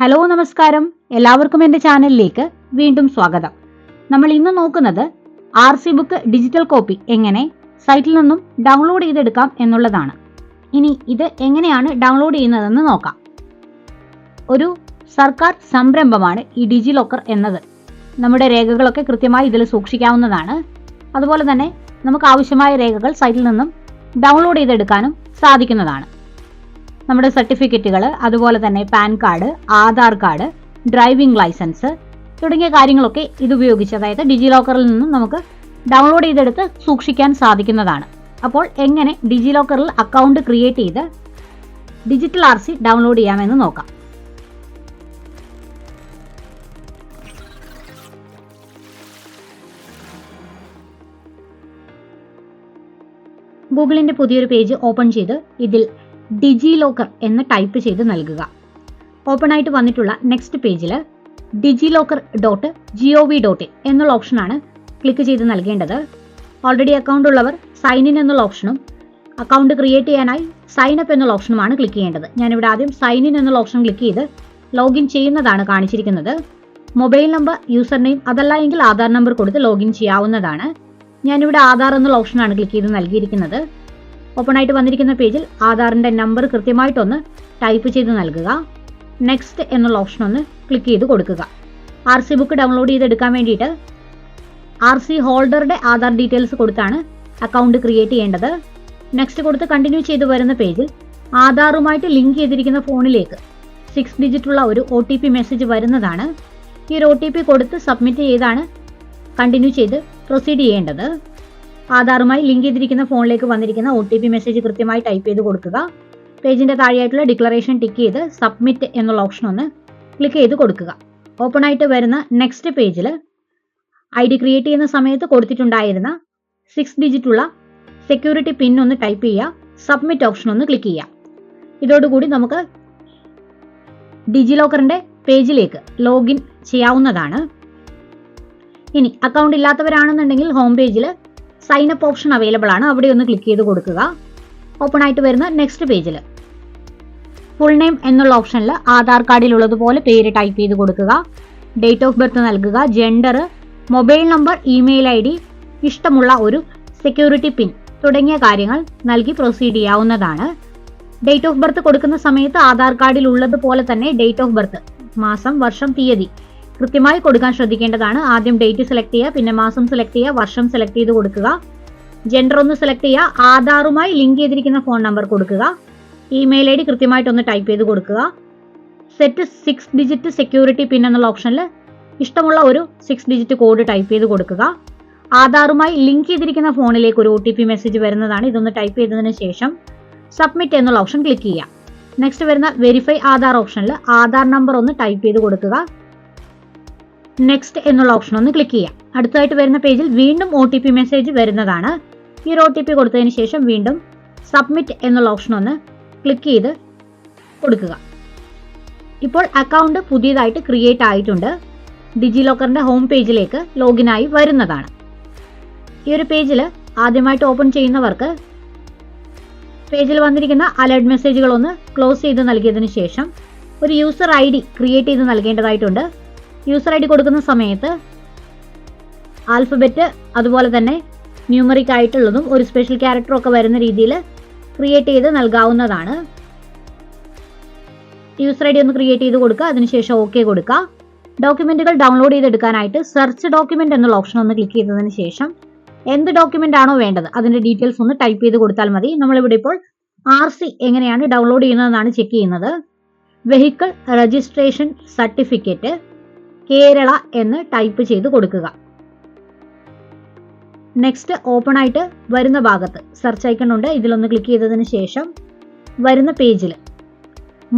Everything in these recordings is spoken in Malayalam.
ഹലോ നമസ്കാരം. എല്ലാവർക്കും എന്റെ ചാനലിലേക്ക് വീണ്ടും സ്വാഗതം. നമ്മൾ ഇന്ന് നോക്കുന്നത് R C book digital copy എങ്ങനെ സൈറ്റിൽ നിന്നും ഡൗൺലോഡ് ചെയ്തെടുക്കാം എന്നുള്ളതാണ്. ഇനി ഇത് എങ്ങനെയാണ് ഡൗൺലോഡ് ചെയ്യുന്നതെന്ന് നോക്കാം. ഒരു സർക്കാർ സംരംഭമാണ് ഈ ഡിജി ലോക്കർ എന്നത്. നമ്മുടെ രേഖകളൊക്കെ കൃത്യമായി ഇതിൽ സൂക്ഷിക്കാവുന്നതാണ്. അതുപോലെ തന്നെ നമുക്ക് ആവശ്യമായ രേഖകൾ സൈറ്റിൽ നിന്നും ഡൗൺലോഡ് ചെയ്തെടുക്കാനും സാധിക്കുന്നതാണ്. നമ്മുടെ സർട്ടിഫിക്കറ്റുകൾ അതുപോലെ തന്നെ PAN card Aadhaar card driving licence തുടങ്ങിയ കാര്യങ്ങളൊക്കെ ഇത് ഉപയോഗിച്ച് അതായത് ഡിജി ലോക്കറിൽ നിന്നും നമുക്ക് ഡൗൺലോഡ് ചെയ്തെടുത്ത് സൂക്ഷിക്കാൻ സാധിക്കുന്നതാണ്. അപ്പോൾ എങ്ങനെ ഡിജി ലോക്കറിൽ അക്കൗണ്ട് ക്രിയേറ്റ് ചെയ്ത് ഡിജിറ്റൽ ആർ സി ഡൗൺലോഡ് ചെയ്യാമെന്ന് നോക്കാം. ഗൂഗിളിന്റെ പുതിയൊരു പേജ് ഓപ്പൺ ചെയ്ത് ഇതിൽ ഡിജി ലോക്കർ എന്ന് ടൈപ്പ് ചെയ്ത് നൽകുക. ഓപ്പൺ ആയിട്ട് വന്നിട്ടുള്ള നെക്സ്റ്റ് പേജിൽ DigiLocker dot G O V dot in എന്നുള്ള ഓപ്ഷനാണ് ക്ലിക്ക് ചെയ്ത് നൽകേണ്ടത്. ഓൾറെഡി അക്കൗണ്ട് ഉള്ളവർ സൈൻ ഇൻ എന്നുള്ള ഓപ്ഷനും അക്കൗണ്ട് ക്രിയേറ്റ് ചെയ്യാനായി സൈൻ അപ്പ് എന്നുള്ള ഓപ്ഷനുമാണ് ക്ലിക്ക് ചെയ്യേണ്ടത്. ഞാനിവിടെ ആദ്യം സൈൻ ഇൻ എന്നുള്ള ഓപ്ഷൻ ക്ലിക്ക് ചെയ്ത് ലോഗിൻ ചെയ്യുന്നതാണ് കാണിച്ചിരിക്കുന്നത്. മൊബൈൽ നമ്പർ യൂസർ നെയിം അതല്ല എങ്കിൽ ആധാർ നമ്പർ കൊടുത്ത് ലോഗിൻ ചെയ്യാവുന്നതാണ്. ഞാനിവിടെ ആധാർ എന്നുള്ള ഓപ്ഷനാണ് ക്ലിക്ക് ചെയ്ത് നൽകിയിരിക്കുന്നത്. ഓപ്പൺ ആയിട്ട് വന്നിരിക്കുന്ന പേജിൽ ആധാറിന്റെ നമ്പർ കൃത്യമായിട്ടൊന്ന് ടൈപ്പ് ചെയ്ത് നൽകുക. നെക്സ്റ്റ് എന്നുള്ള ഓപ്ഷൻ ഒന്ന് ക്ലിക്ക് ചെയ്ത് കൊടുക്കുക. ആർ സി ബുക്ക് ഡൗൺലോഡ് ചെയ്തെടുക്കാൻ വേണ്ടിയിട്ട് ആർ സി ഹോൾഡറുടെ ആധാർ ഡീറ്റെയിൽസ് കൊടുത്താണ് അക്കൗണ്ട് ക്രിയേറ്റ് ചെയ്യേണ്ടത്. നെക്സ്റ്റ് കൊടുത്ത് കണ്ടിന്യൂ ചെയ്ത് വരുന്ന പേജിൽ ആധാറുമായിട്ട് ലിങ്ക് ചെയ്തിരിക്കുന്ന ഫോണിലേക്ക് സിക്സ് ഡിജിറ്റ് ഉള്ള ഒരു ഒ ടി പി മെസ്സേജ് വരുന്നതാണ്. ഈ ഒരു ഒ ടി പി കൊടുത്ത് സബ്മിറ്റ് ചെയ്താണ് കണ്ടിന്യൂ ചെയ്ത് പ്രൊസീഡ് ചെയ്യേണ്ടത്. ആധാറുമായി ലിങ്ക് ചെയ്തിരിക്കുന്ന ഫോണിലേക്ക് വന്നിരിക്കുന്ന ഒ ടി പി മെസ്സേജ് കൃത്യമായി ടൈപ്പ് ചെയ്ത് കൊടുക്കുക. പേജിന്റെ താഴെയായിട്ടുള്ള ഡിക്ലറേഷൻ ടിക്ക് ചെയ്ത് സബ്മിറ്റ് എന്നുള്ള ഓപ്ഷൻ ഒന്ന് ക്ലിക്ക് ചെയ്ത് കൊടുക്കുക. ഓപ്പൺ ആയിട്ട് വരുന്ന നെക്സ്റ്റ് പേജിൽ ഐ ഡി ക്രിയേറ്റ് ചെയ്യുന്ന സമയത്ത് കൊടുത്തിട്ടുണ്ടായിരുന്ന സിക്സ് ഡിജിറ്റ് ഉള്ള സെക്യൂരിറ്റി പിൻ ഒന്ന് ടൈപ്പ് ചെയ്യുക. സബ്മിറ്റ് ഓപ്ഷൻ ഒന്ന് ക്ലിക്ക് ചെയ്യുക. ഇതോടുകൂടി നമുക്ക് ഡിജി ലോക്കറിന്റെ പേജിലേക്ക് ലോഗിൻ ചെയ്യാവുന്നതാണ്. ഇനി അക്കൗണ്ട് ഇല്ലാത്തവരാണെന്നുണ്ടെങ്കിൽ ഹോം പേജിൽ സൈൻ അപ്പ് ഓപ്ഷൻ അവൈലബിൾ ആണ്. അവിടെ ഒന്ന് ക്ലിക്ക് ചെയ്ത് കൊടുക്കുക. ഓപ്പൺ ആയിട്ട് വരുന്ന നെക്സ്റ്റ് പേജിൽ ഫുൾ നെയിം എന്നുള്ള ഓപ്ഷനിൽ ആധാർ കാർഡിലുള്ളതുപോലെ പേര് ടൈപ്പ് ചെയ്ത് കൊടുക്കുക. ഡേറ്റ് ഓഫ് ബർത്ത് നൽകുക. Gender mobile number email I D ഇഷ്ടമുള്ള ഒരു സെക്യൂരിറ്റി പിൻ തുടങ്ങിയ കാര്യങ്ങൾ നൽകി പ്രൊസീഡ് ചെയ്യാവുന്നതാണ്. ഡേറ്റ് ഓഫ് ബർത്ത് കൊടുക്കുന്ന സമയത്ത് ആധാർ കാർഡിൽ ഉള്ളതുപോലെ തന്നെ ഡേറ്റ് ഓഫ് ബർത്ത് മാസം വർഷം തീയതി കൃത്യമായി കൊടുക്കാൻ ശ്രദ്ധിക്കേണ്ടതാണ്. ആദ്യം ഡേറ്റ് സെലക്ട് ചെയ്യുക പിന്നെ മാസം സെലക്ട് ചെയ്യുക വർഷം സെലക്ട് ചെയ്ത് കൊടുക്കുക. ജെൻഡർ ഒന്ന് സെലക്ട് ചെയ്യുക ആധാറുമായി ലിങ്ക് ചെയ്തിരിക്കുന്ന ഫോൺ നമ്പർ കൊടുക്കുക. ഇമെയിൽ ഐ ഡി കൃത്യമായിട്ടൊന്ന് ടൈപ്പ് ചെയ്ത് കൊടുക്കുക. Set six digit security pin എന്നുള്ള ഓപ്ഷനിൽ ഇഷ്ടമുള്ള ഒരു സിക്സ് ഡിജിറ്റ് കോഡ് ടൈപ്പ് ചെയ്ത് കൊടുക്കുക. ആധാറുമായി ലിങ്ക് ചെയ്തിരിക്കുന്ന ഫോണിലേക്ക് ഒരു ഒ ടി പി മെസ്സേജ് വരുന്നതാണ്. ഇതൊന്ന് ടൈപ്പ് ചെയ്തതിന് ശേഷം സബ്മിറ്റ് എന്നുള്ള ഓപ്ഷൻ ക്ലിക്ക് ചെയ്യുക. നെക്സ്റ്റ് വരുന്ന വെരിഫൈ ആധാർ ഓപ്ഷനിൽ ആധാർ നമ്പർ ഒന്ന് ടൈപ്പ് ചെയ്ത് കൊടുക്കുക. നെക്സ്റ്റ് എന്നുള്ള ഓപ്ഷൻ ഒന്ന് ക്ലിക്ക് ചെയ്യാം. അടുത്തതായിട്ട് വരുന്ന പേജിൽ വീണ്ടും ഒ ടി പി മെസ്സേജ് വരുന്നതാണ്. ഈ ഒരു ഒ ടി പി കൊടുത്തതിന് ശേഷം വീണ്ടും സബ്മിറ്റ് എന്നുള്ള ഓപ്ഷൻ ഒന്ന് ക്ലിക്ക് ചെയ്ത് കൊടുക്കുക. ഇപ്പോൾ അക്കൗണ്ട് പുതിയതായിട്ട് ക്രിയേറ്റ് ആയിട്ടുണ്ട്. ഡിജി ലോക്കറിന്റെ ഹോം പേജിലേക്ക് ലോഗിനായി വരുന്നതാണ്. ഈ ഒരു പേജിൽ ആദ്യമായിട്ട് ഓപ്പൺ ചെയ്യുന്നവർക്ക് പേജിൽ വന്നിരിക്കുന്ന അലേർട്ട് മെസ്സേജുകളൊന്ന് ക്ലോസ് ചെയ്ത് നൽകിയതിന് ശേഷം ഒരു യൂസർ ഐ ഡി ക്രിയേറ്റ് ചെയ്ത് നൽകേണ്ടതായിട്ടുണ്ട്. യൂസർ ഐ ഡി കൊടുക്കുന്ന സമയത്ത് ആൽഫബറ്റ് അതുപോലെ തന്നെ ന്യൂമറിക് ആയിട്ടുള്ളതും ഒരു സ്പെഷ്യൽ ക്യാരക്ടറും ഒക്കെ വരുന്ന രീതിയിൽ ക്രിയേറ്റ് ചെയ്ത് നൽകാവുന്നതാണ്. യൂസർ ഐ ഡി ഒന്ന് ക്രിയേറ്റ് ചെയ്ത് കൊടുക്കുക അതിനുശേഷം ഓക്കെ കൊടുക്കുക. ഡോക്യുമെന്റുകൾ ഡൗൺലോഡ് ചെയ്തെടുക്കാനായിട്ട് സെർച്ച് ഡോക്യുമെന്റ് എന്നുള്ള ഓപ്ഷൻ ഒന്ന് ക്ലിക്ക് ചെയ്തതിന് ശേഷം എന്ത് ഡോക്യുമെന്റ് ആണോ വേണ്ടത് അതിന്റെ ഡീറ്റെയിൽസ് ഒന്ന് ടൈപ്പ് ചെയ്ത് കൊടുത്താൽ മതി. നമ്മളിവിടെ ഇപ്പോൾ ആർ സി എങ്ങനെയാണ് ഡൗൺലോഡ് ചെയ്യുന്നതെന്നാണ് ചെക്ക് ചെയ്യുന്നത്. വെഹിക്കിൾ രജിസ്ട്രേഷൻ സർട്ടിഫിക്കറ്റ് കേരള എന്ന് ടൈപ്പ് ചെയ്ത് കൊടുക്കുക. നെക്സ്റ്റ് ഓപ്പൺ ആയിട്ട് വരുന്ന ഭാഗത്ത് സെർച്ച് ഐക്കൺ ഉണ്ട്. ഇതിലൊന്ന് ക്ലിക്ക് ചെയ്തതിന് ശേഷം വരുന്ന പേജിൽ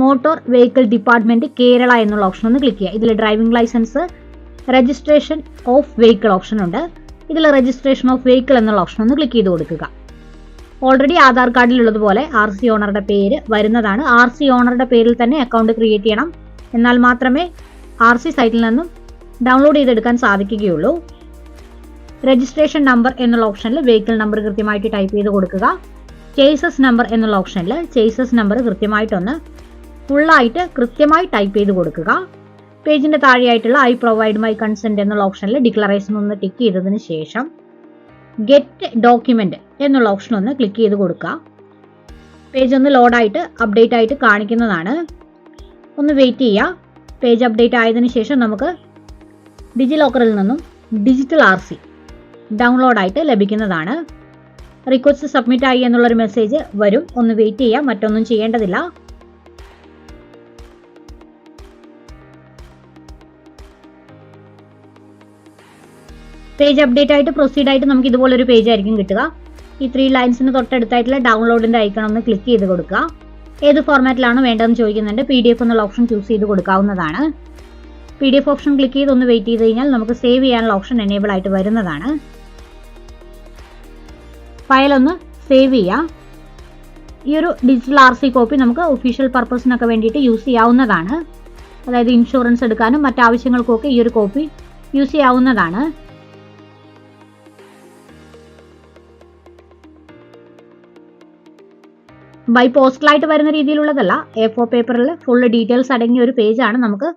മോട്ടോർ വെഹിക്കിൾ ഡിപ്പാർട്ട്മെന്റ് കേരള എന്നുള്ള ഓപ്ഷൻ ഒന്ന് ക്ലിക്ക് ചെയ്യുക. ഇതിൽ driving licence registration of vehicle option ഉണ്ട്. ഇതിൽ രജിസ്ട്രേഷൻ ഓഫ് വെഹിക്കിൾ എന്നുള്ള ഓപ്ഷൻ ഒന്ന് ക്ലിക്ക് ചെയ്ത് കൊടുക്കുക. ഓൾറെഡി ആധാർ കാർഡിലുള്ളതുപോലെ ആർ സി ഓണറുടെ പേര് വരുന്നതാണ്. ആർ സി ഓണറുടെ പേരിൽ തന്നെ അക്കൗണ്ട് ക്രിയേറ്റ് ചെയ്യണം. എന്നാൽ മാത്രമേ ആർ സി സൈറ്റിൽ നിന്നും ഡൗൺലോഡ് ചെയ്തെടുക്കാൻ സാധിക്കുകയുള്ളൂ. രജിസ്ട്രേഷൻ നമ്പർ എന്നുള്ള ഓപ്ഷനിൽ വെഹിക്കിൾ നമ്പർ കൃത്യമായിട്ട് ടൈപ്പ് ചെയ്ത് കൊടുക്കുക. ചേസസ് നമ്പർ എന്നുള്ള ഓപ്ഷനിൽ ചേസസ് നമ്പർ കൃത്യമായിട്ടൊന്ന് ഫുള്ളായിട്ട് കൃത്യമായി ടൈപ്പ് ചെയ്ത് കൊടുക്കുക. പേജിന്റെ താഴെയായിട്ടുള്ള ഐ പ്രൊവൈഡ് മൈ കൺസെന്റ് എന്നുള്ള ഓപ്ഷനിൽ ഡിക്ലറേഷൻ ഒന്ന് ടിക്ക് ചെയ്തതിന് ശേഷം ഗെറ്റ് ഡോക്യുമെന്റ് എന്നുള്ള ഓപ്ഷൻ ഒന്ന് ക്ലിക്ക് ചെയ്ത് കൊടുക്കുക. പേജ് ഒന്ന് ലോഡായിട്ട് അപ്ഡേറ്റ് ആയിട്ട് കാണിക്കുന്നതാണ്. ഒന്ന് വെയിറ്റ് ചെയ്യുക. പേജ് അപ്ഡേറ്റ് ആയതിനു ശേഷം നമുക്ക് ഡിജി ലോക്കറിൽ നിന്നും ഡിജിറ്റൽ ആർ സി ഡൗൺലോഡായിട്ട് ലഭിക്കുന്നതാണ്. റിക്വസ്റ്റ് സബ്മിറ്റ് ആയി എന്നുള്ളൊരു മെസ്സേജ് വരും. ഒന്ന് വെയിറ്റ് ചെയ്യാം. മറ്റൊന്നും ചെയ്യേണ്ടതില്ല. പേജ് അപ്ഡേറ്റ് ആയിട്ട് പ്രൊസീഡ് ആയിട്ട് നമുക്ക് ഇതുപോലൊരു പേജ് ആയിരിക്കും കിട്ടുക. ഈ ത്രീ ലൈൻസിന് തൊട്ടടുത്തായിട്ടുള്ള ഡൗൺലോഡിന്റെ ഐക്കൺ ഒന്ന് ക്ലിക്ക് ചെയ്ത് കൊടുക്കുക. ഏത് ഫോർമാറ്റിലാണ് വേണ്ടതെന്ന് ചോദിക്കുന്നുണ്ട്. പി ഡി എഫ് എന്നുള്ള ഓപ്ഷൻ ചൂസ് ചെയ്ത് കൊടുക്കാവുന്നതാണ്. P D F option click ചെയ്ത് ഒന്ന് വെയിറ്റ് ചെയ്ത് കഴിഞ്ഞാൽ നമുക്ക് സേവ് ചെയ്യാനുള്ള ഓപ്ഷൻ എനേബിൾ ആയിട്ട് വരുന്നതാണ്. ഫയൽ ഒന്ന് സേവ് ചെയ്യാം. ഈ ഒരു ഡിജിറ്റൽ ആർ സി കോപ്പി നമുക്ക് ഒഫീഷ്യൽ പർപ്പസിനൊക്കെ വേണ്ടിയിട്ട് യൂസ് ചെയ്യാവുന്നതാണ്. അതായത് ഇൻഷുറൻസ് എടുക്കാനും മറ്റാവശ്യങ്ങൾക്കൊക്കെ ഈ ഒരു കോപ്പി യൂസ് ചെയ്യാവുന്നതാണ്. ബൈ പോസ്റ്റലായിട്ട് വരുന്ന രീതിയിലുള്ളതല്ല. എ ഫോർ പേപ്പറിൽ ഫുള്ള് ഡീറ്റെയിൽസ് അടങ്ങിയ ഒരു പേജാണ് നമുക്ക്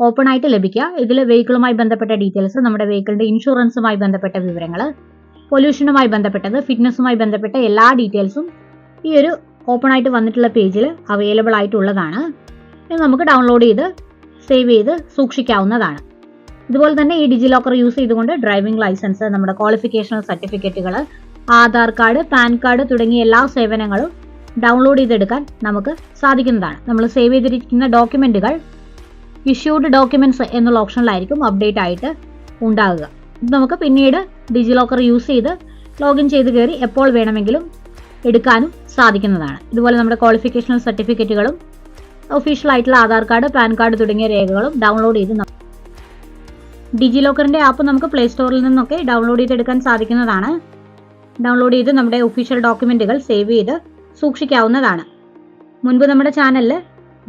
ഓപ്പൺ ആയിട്ട് ലഭിക്കുക. ഇതിൽ വെഹിക്കിളുമായി ബന്ധപ്പെട്ട ഡീറ്റെയിൽസ് നമ്മുടെ വെഹിക്കിളിന്റെ ഇൻഷുറൻസുമായി ബന്ധപ്പെട്ട വിവരങ്ങൾ പൊല്യൂഷനുമായി ബന്ധപ്പെട്ടത് ഫിറ്റ്നസ്സുമായി ബന്ധപ്പെട്ട എല്ലാ ഡീറ്റെയിൽസും ഈ ഒരു ഓപ്പൺ ആയിട്ട് വന്നിട്ടുള്ള പേജിൽ അവൈലബിൾ ആയിട്ടുള്ളതാണ്. ഇത് നമുക്ക് ഡൗൺലോഡ് ചെയ്ത് സേവ് ചെയ്ത് സൂക്ഷിക്കാവുന്നതാണ്. ഇതുപോലെ തന്നെ ഈ ഡിജി ലോക്കർ യൂസ് ചെയ്തുകൊണ്ട് ഡ്രൈവിംഗ് ലൈസൻസ് നമ്മുടെ ക്വാളിഫിക്കേഷണൽ സർട്ടിഫിക്കറ്റുകൾ ആധാർ കാർഡ് പാൻ കാർഡ് തുടങ്ങിയ എല്ലാ സേവനങ്ങളും ഡൗൺലോഡ് ചെയ്തെടുക്കാൻ നമുക്ക് സാധിക്കുന്നതാണ്. നമ്മൾ സേവ് ചെയ്തിരിക്കുന്ന ഡോക്യുമെന്റുകൾ ഇഷ്യൂഡ് ഡോക്യുമെന്റ്സ് എന്നുള്ള ഓപ്ഷനിലായിരിക്കും അപ്ഡേറ്റ് ആയിട്ട് ഉണ്ടാകുക നമുക്ക് പിന്നീട് ഡിജി ലോക്കർ യൂസ് ചെയ്ത് ലോഗിൻ ചെയ്ത് കയറി എപ്പോൾ വേണമെങ്കിലും എടുക്കാനും സാധിക്കുന്നതാണ്. ഇതുപോലെ നമ്മുടെ ക്വാളിഫിക്കേഷണൽ സർട്ടിഫിക്കറ്റുകളും ഒഫീഷ്യൽ ആയിട്ടുള്ള ആധാർ കാർഡ് പാൻ കാർഡ് തുടങ്ങിയ രേഖകളും ഡൗൺലോഡ് ചെയ്ത് ഡിജി ലോക്കറിന്റെ ആപ്പ് നമുക്ക് പ്ലേ സ്റ്റോറിൽ നിന്നൊക്കെ ഡൗൺലോഡ് ചെയ്തെടുക്കാൻ സാധിക്കുന്നതാണ്. ഡൗൺലോഡ് ചെയ്ത് നമ്മുടെ ഒഫീഷ്യൽ ഡോക്യുമെന്റുകൾ സേവ് ചെയ്ത് സൂക്ഷിക്കാവുന്നതാണ്. മുൻപ് നമ്മുടെ ചാനലിൽ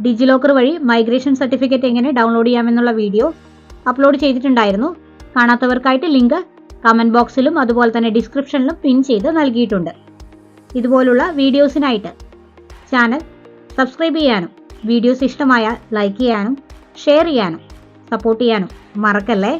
ഡിജി ലോക്കർ വഴി മൈഗ്രേഷൻ സർട്ടിഫിക്കറ്റ് എങ്ങനെ ഡൗൺലോഡ് ചെയ്യാമെന്നുള്ള വീഡിയോ അപ്ലോഡ് ചെയ്തിട്ടുണ്ടായിരുന്നു. കാണാത്തവർക്കായിട്ട് ലിങ്ക് കമന്റ് ബോക്സിലും അതുപോലെ തന്നെ ഡിസ്ക്രിപ്ഷനിലും പിൻ ചെയ്ത് നൽകിയിട്ടുണ്ട്. ഇതുപോലുള്ള വീഡിയോസിനായിട്ട് ചാനൽ സബ്സ്ക്രൈബ് ചെയ്യാനും വീഡിയോസ് ഇഷ്ടമായാൽ ലൈക്ക് ചെയ്യാനും ഷെയർ ചെയ്യാനും സപ്പോർട്ട് ചെയ്യാനും മറക്കല്ലേ?